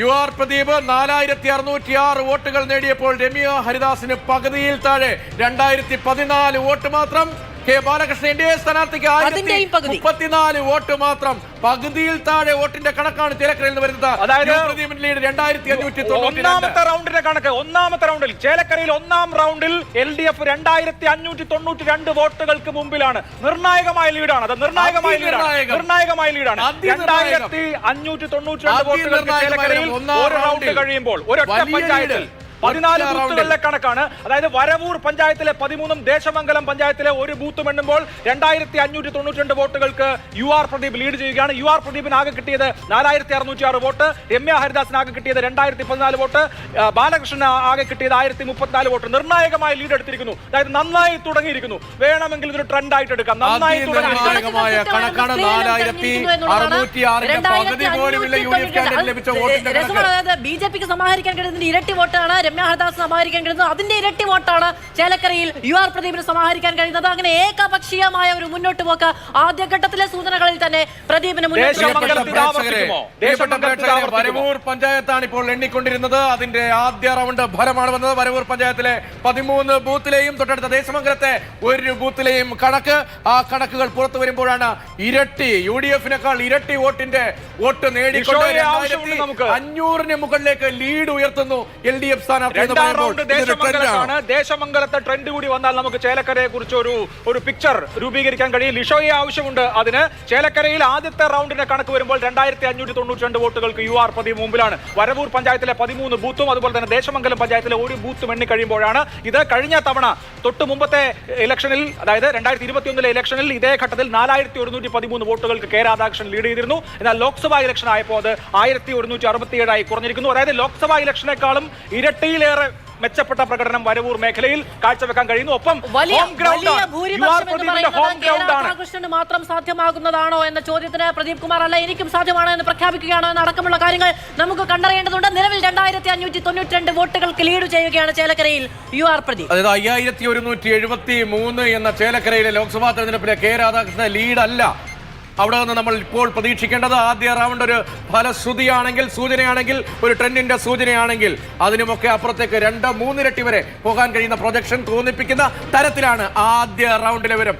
U R Pradeep നാലായിരത്തി അറുന്നൂറ്റി ആറ് വോട്ടുകൾ നേടിയപ്പോൾ രമ്യ ഹരിദാസിന് പകുതിയിൽ താഴെ. രണ്ടായിരത്തി പതിനാല് വോട്ട് മാത്രം K Balakrishnan N D A സ്ഥാനാർത്ഥിക്ക് ആയിരത്തി മുപ്പത്തിനാല് വോട്ട് മാത്രം. പകുതിയിൽ താഴെ വോട്ടിന്റെ കണക്കാണ് ചേലക്കരയിൽ നിന്ന് വരുന്നത്. അതായത് യു പ്രദീപിന്റെ ലീഡ് രണ്ടായിരത്തി അഞ്ഞൂറ്റി ഒന്നാമത്തെ റൗണ്ടിന്റെ കണക്ക് ഒന്നാമത്തെ റൗണ്ടിൽ ചേലക്കരയിൽ ഒന്നാം റൗണ്ടിൽ എൽ ഡി എഫ് രണ്ടായിരത്തി അഞ്ഞൂറ്റി തൊണ്ണൂറ്റി രണ്ട് വോട്ടുകൾക്ക് മുമ്പിലാണ്. നിർണായകമായ ലീഡാണ് അത്. നിർണായകമായ ലീഡാണ്. നിർണായകമായ ലീഡാണ്. രണ്ടായിരത്തി അഞ്ഞൂറ്റി തൊണ്ണൂറ്റി രണ്ട് വോട്ടുകൾക്ക് ചേലക്കരയിൽ ഒരു റൗണ്ട് കഴിയുമ്പോൾ ഒരൊറ്റ പഞ്ചായത്തിൽ. പതിനാല് ബൂത്തുകളിലെ കണക്കാണ് അതായത് വരവൂർ പഞ്ചായത്തിലെ പതിമൂന്നും ദേശമംഗലം പഞ്ചായത്തിലെ ഒരു ബൂത്തും എണ്ണുമ്പോൾ രണ്ടായിരത്തി അഞ്ഞൂറ്റി തൊണ്ണൂറ്റി രണ്ട് വോട്ടുകൾക്ക് യു ആർ പ്രദീപ് ലീഡ് ചെയ്യുകയാണ് യു ആർ പ്രദീപിന് ആകെ കിട്ടിയത് നാലായിരത്തി അറുന്നൂറ്റി ആറ് വോട്ട് രമ്യ ഹരിദാസിന് ആകെ കിട്ടിയത് രണ്ടായിരത്തി പതിനാല് വോട്ട് ബാലകൃഷ്ണന് ആകെ കിട്ടിയത് ആയിരത്തി മുപ്പത്തിനാല് വോട്ട് നിർണായകമായ ലീഡ് എടുത്തിരിക്കുന്നു അതായത് നന്നായി തുടങ്ങിയിരിക്കുന്നു വേണമെങ്കിൽ ഇതൊരു ട്രെൻഡ് ആയിട്ട് എടുക്കാം നന്നായി തുടങ്ങി ബി ജെ പിക്ക് സമാഹരിക്കാൻ കഴിയുന്നതിന്റെ ഇരട്ടി വോട്ടാണ് രമ്യ ഹർദാസ് സമാഹരിക്കാൻ കഴിയുന്നത് അതിന്റെ ഇരട്ടി വോട്ടാണ് ചേലക്കരയിൽ യു ആർ പ്രദീപിന് സമാഹരിക്കാൻ കഴിയുന്നത്. അങ്ങനെ ഏകപക്ഷീയമായ ഒരു മുന്നോട്ട് പോക്ക് ആദ്യഘട്ടത്തിലെ സൂചനകളിൽ തന്നെ പ്രദീപിന്? വരവൂർ പഞ്ചായത്താണ് ഇപ്പോൾ എണ്ണിക്കൊണ്ടിരുന്നത്. അതിന്റെ ആദ്യ റൗണ്ട് ഫലമാണ് വന്നത്. വരവൂർ പഞ്ചായത്തിലെ പതിമൂന്ന് ബൂത്തിലെയും തൊട്ടടുത്ത ദേശമംഗലത്തെ ഒരു ബൂത്തിലെയും കണക്ക്. ആ കണക്കുകൾ പുറത്തു വരുമ്പോഴാണ് ഇരട്ടി യു ഡി എഫിനേക്കാൾ ഇരട്ടി വോട്ടിന്റെ വോട്ട് നേടിക്കൊണ്ട്. അഞ്ഞൂറിന് മുകളിലേക്ക് ലീഡ് ഉയർത്തുന്നു എൽ ഡി എഫ് ദേശമംഗലത്തെ ട്രെൻഡ് കൂടി വന്നാൽ നമുക്ക് ചേലക്കരയെ കുറിച്ച് ഒരു ഒരു പിക്ചർ രൂപീകരിക്കാൻ കഴിയും. ലിഷോയെ ആവശ്യമുണ്ട് അതിന്. ചേലക്കരയിൽ ആദ്യത്തെ റൗണ്ടിന്റെ കണക്ക് വരുമ്പോൾ രണ്ടായിരത്തി അഞ്ഞൂറ്റി തൊണ്ണൂറ്റി രണ്ട് വോട്ടുകൾക്ക് യു ആർ പതി മുമ്പിലാണ്. വരവൂർ പഞ്ചായത്തിലെ പതിമൂന്ന് ബൂത്തും അതുപോലെ തന്നെ ദേശമംഗലം പഞ്ചായത്തിലെ ഒരു ബൂത്തും എണ്ണി കഴിയുമ്പോഴാണ് ഇത് കഴിഞ്ഞ തവണ തൊട്ട് മുമ്പത്തെ ഇലക്ഷനിൽ അതായത് രണ്ടായിരത്തി ഇരുപത്തിയൊന്നിലെ ഇലക്ഷനിൽ ഇതേ ഘട്ടത്തിൽ നാലായിരത്തി ഒരുന്നൂറ്റി പതിമൂന്ന് വോട്ടുകൾക്ക് കെ രാധാകൃഷ്ണൻ ലീഡ് ചെയ്തിരുന്നു. എന്നാൽ ലോക്സഭാ ഇലക്ഷൻ ആയപ്പോൾ അത് ആയിരത്തി ഒരുന്നൂറ്റി അറുപത്തിയേഴായി കുറഞ്ഞിരിക്കുന്നു. അതായത് ലോക്സഭാ ഇലക്ഷനേക്കാളും ഇരട്ടിയിലേറെ മെച്ചപ്പെട്ട പ്രകടനം വരവൂർ മേഖലയിൽ കാഴ്ചവെക്കാൻ കഴിയുന്നു. ഒപ്പം ഹോം ഗ്രൗണ്ട് മാത്രം സാധ്യമാകുന്നതാണോ എന്ന ചോദ്യത്തിന് പ്രദീപ് കുമാർ അല്ല എനിക്കും സാധ്യമാണോ എന്ന് പ്രഖ്യാപിക്കുകയാണോ എന്ന അടക്കമുള്ള കാര്യങ്ങൾ നമുക്ക് കണ്ടറിയേണ്ടതുണ്ട്. നിലവിൽ രണ്ടായിരത്തി അഞ്ഞൂറ്റി തൊണ്ണൂറ്റി രണ്ട് വോട്ടുകൾക്ക് ലീഡ് ചെയ്യുകയാണ് ചേലക്കരയിൽ യു ആർ പ്രദീപ്. അതായത് അയ്യായിരത്തി ഒരുന്നൂറ്റി എഴുപത്തി മൂന്ന് എന്ന ചേലക്കരയിലെ ലോക്സഭാ തെരഞ്ഞെടുപ്പിലെ കെ രാധാകൃഷ്ണൻ ലീഡ് അല്ല. അവിടെ നിന്ന് നമ്മൾ ഇപ്പോൾ പ്രതീക്ഷിക്കേണ്ടത് ആദ്യ റൗണ്ട് ഒരു ഫലശ്രുതിയാണെങ്കിൽ സൂചനയാണെങ്കിൽ ഒരു ട്രെൻഡിന്റെ സൂചനയാണെങ്കിൽ അതിനുമൊക്കെ അപ്പുറത്തേക്ക് രണ്ട് മൂന്നിരട്ടി വരെ പോകാൻ കഴിയുന്ന പ്രൊജക്ഷൻ തോന്നിപ്പിക്കുന്ന തരത്തിലാണ് ആദ്യ റൗണ്ടിലെ വിവരം.